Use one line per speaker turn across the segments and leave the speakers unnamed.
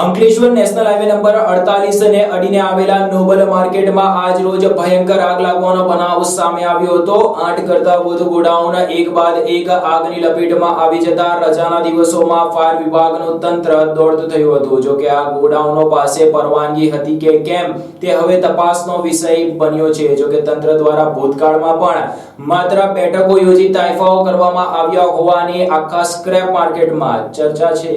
Ankleshwar national highway number અડતાલીસ ને અડીને આવેલા નોબલ માર્કેટમાં આજ રોજ ભયંકર આગ લાગવાનો બનાવ સામે આવ્યો હતો. આઠ કરતા વધુ ગોડાઉન, એક બાદ એક આગની લપેટમાં આવી જતા રજાના દિવસોમાં ફાયર વિભાગનું તંત્ર દોડતું થયું હતું. જો કે આ ગોડાઉનો પાસે પરવાનગી હતી કે કેમ તે હવે તપાસનો વિષય બન્યો છે. જો કે તંત્ર દ્વારા ભૂતકાળમાં પણ માત્ર બેઠકો યોજી તાઇફાઓ કરવામાં આવ્યા હોવાની આખા સ્ક્રેપ માર્કેટમાં ચર્ચા છે.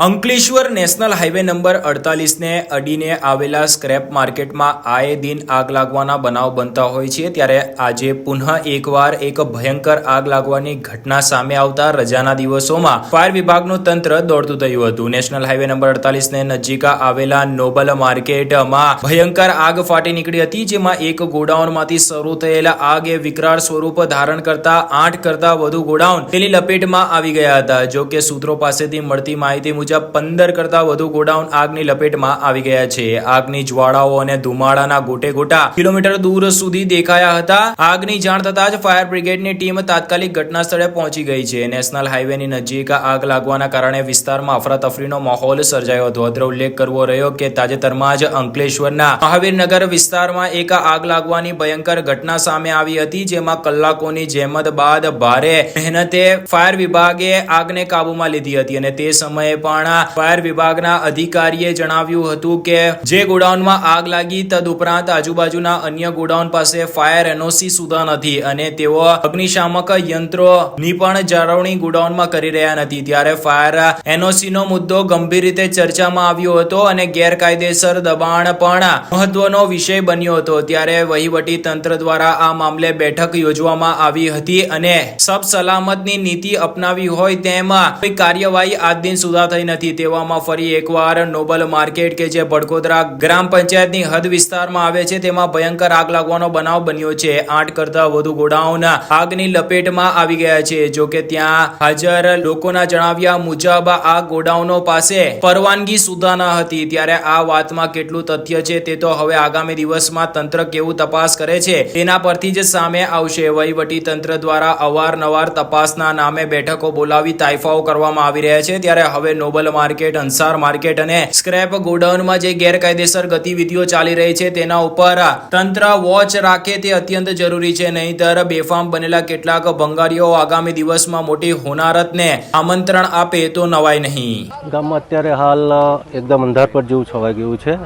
અંકલેશ્વર નેશનલ હાઈવે નંબર અડતાલીસને અડીને આવેલા સ્ક્રેપ માર્કેટમાં આએ દિન આગ લાગવાના બનાવ બનતા હોય છે, ત્યારે આજે પુનઃ એકવાર એક ભયંકર આગ લાગવાની ઘટના સામે આવતા રજાના દિવસોમાં ફાયર વિભાગનું તંત્ર દોડતું થયું હતું. નેશનલ હાઈવે નંબર અડતાલીસને નજીક આવેલા નોબલ માર્કેટમાં ભયંકર આગ ફાટી નીકળી હતી, જેમાં એક ગોડાઉનમાંથી શરૂ થયેલા આગ એ વિકરાળ સ્વરૂપ ધારણ કરતા આઠ કરતા વધુ ગોડાઉન તેની લપેટમાં આવી ગયા હતા. જો કે સૂત્રો પાસેથી મળતી માહિતી મુજબ પંદર કરતા વધુ ગોડાઉન આગની લપેટમાં આવી ગયા છે. આગની જ્વાળાઓ અને ધુમાડાના ગોટે ગોટા કિલોમીટર દૂર સુધી દેખાયા હતા. આગની જાણ થતા જ ફાયર બ્રિગેડની ટીમ તાત્કાલિક ઘટના સ્થળે પહોંચી ગઈ છે. નેશનલ હાઈવેની નજીક આગ લાગવાના કારણે વિસ્તારમાં અફરાતફરીનો માહોલ સર્જાયો હતો. અત્રે ઉલ્લેખ કરવો રહ્યો કે તાજેતરમાં જ અંકલેશ્વરના મહાવીરનગર વિસ્તારમાં એક આગ લાગવાની ભયંકર ઘટના સામે આવી હતી, જેમાં કલાકોની જહેમત બાદ ભારે મહેનતે ફાયર વિભાગે આગને કાબૂમાં લીધી હતી અને તે સમયે પણ ફાયર વિભાગના અધિકારીએ જણાવ્યું હતું કે જે ગોડાઉનમાં આગ લાગી તદુપરાંત આજુબાજુના અન્ય ગોડાઉન પાસે ફાયર એનઓસી સુધા નથી અને તેઓ અગ્નિશામક યંત્રોની પણ જાળવણી ગોડાઉનમાં કરી રહ્યા નથી. ત્યારે ફાયર એનઓસી નો મુદ્દો ગંભીર રીતે ચર્ચામાં આવ્યો હતો અને ગેરકાયદેસર દબાણ પણ મહત્વનો વિષય બન્યો હતો. ત્યારે વહીવટી તંત્ર દ્વારા આ મામલે બેઠક યોજવામાં આવી હતી અને સબ સલામતની નીતિ અપનાવી હોય તેમાં કોઈ કાર્યવાહી આજ દિન સુધા થઈ નથી. તેવામાં ફરી એકવાર નોબલ માર્કેટ કે જે બડકોદરા ગ્રામ પંચાયતની હદ વિસ્તારમાં આવે છે, તેમાં ભયંકર આગ લાગવાનો બનાવ બન્યો છે. આઠ કરતા વધુ ગોડાઉન આગની લપેટમાં આવી ગયા છે. જો કે ત્યાં હાજર લોકોના જણાવ્યા મુજબ આ ગોડાઉનો પાસે પરવાનગી સુધા ન હતી. ત્યારે આ વાતમાં કેટલું તથ્ય છે તે તો હવે આગામી દિવસમાં તંત્ર કેવું તપાસ કરે છે, તેના પરથી જ સામે આવશે. વહીવટી તંત્ર દ્વારા અવારનવાર તપાસના નામે બેઠકો બોલાવી તાઇફાઓ કરવામાં આવી રહ્યા છે. ત્યારે હવે નોબલ માર્કેટ, અંસાર માર્કેટ અને સ્ક્રેપ ગોડાઉનમાં જે ગેરકાયદેસર ગતિવિધિઓ ચાલી રહી છે, તેના ઉપર તંત્ર વોચ રાખે તે અત્યંત જરૂરી છે. નહીંતર બેફામ બનેલા કેટલાક ભંગારીઓ આગામી દિવસમાં મોટી હોનારતને આમંત્રણ આપે તો નવાય નહીં.
ગામમાં અત્યારે હાલ એકદમ એકદમ અંધારપટ જેવું છવાઈ ગયું છે.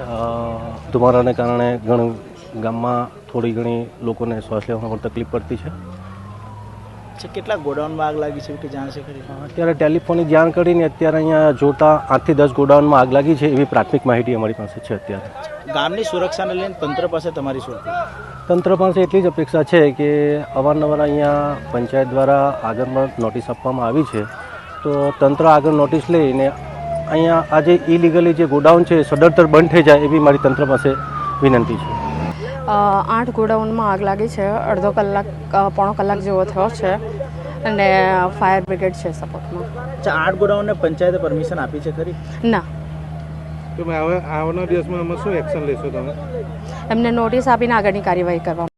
ધુમાડાને કારણે ઘણું ગામમાં થોડી ઘણી લોકોને શ્વાસ લેવામાં પણ તકલીફ પડતી છે.
છે? કેટલા ગોડાઉનમાં આગ લાગી છે કે કે જાણશે ખરી?
અત્યારે ટેલિફોનની જાણ કરીને અત્યારે અહીંયા જોતા આઠથી દસ ગોડાઉનમાં આગ લાગી છે એવી પ્રાથમિક માહિતી અમારી પાસે છે અત્યારે.
ગામની સુરક્ષાને લઈને તંત્ર પાસે તમારી શું
તંત્ર પાસે એટલી જ અપેક્ષા છે કે અવારનવાર અહીંયા પંચાયત દ્વારા આગળમાં નોટિસ આપવામાં આવી છે. તો તંત્ર આગળ નોટિસ લઈને અહીંયા આજે ઇલીગલી જે ગોડાઉન છે એ સદંતર બંધ થઈ જાય એવી મારી તંત્ર પાસે વિનંતી છે.
આઠ ગોડાઉનમાં આગ લાગી છે. અડધો કલાક પોણો કલાક જેવો થયો છે. અને ફાયર બ્રિગેડ છે સપોર્ટમાં.
અચ્છા આઠ ગોડાઉનને પંચાયતે પરમિશન આપી છે ખરી?
ના.
તો હવે આવનાર દિવસમાં અમે શું એક્શન લેશો તમે?
એમને નોટિસ આપીને આગળની કાર્યવાહી કરવા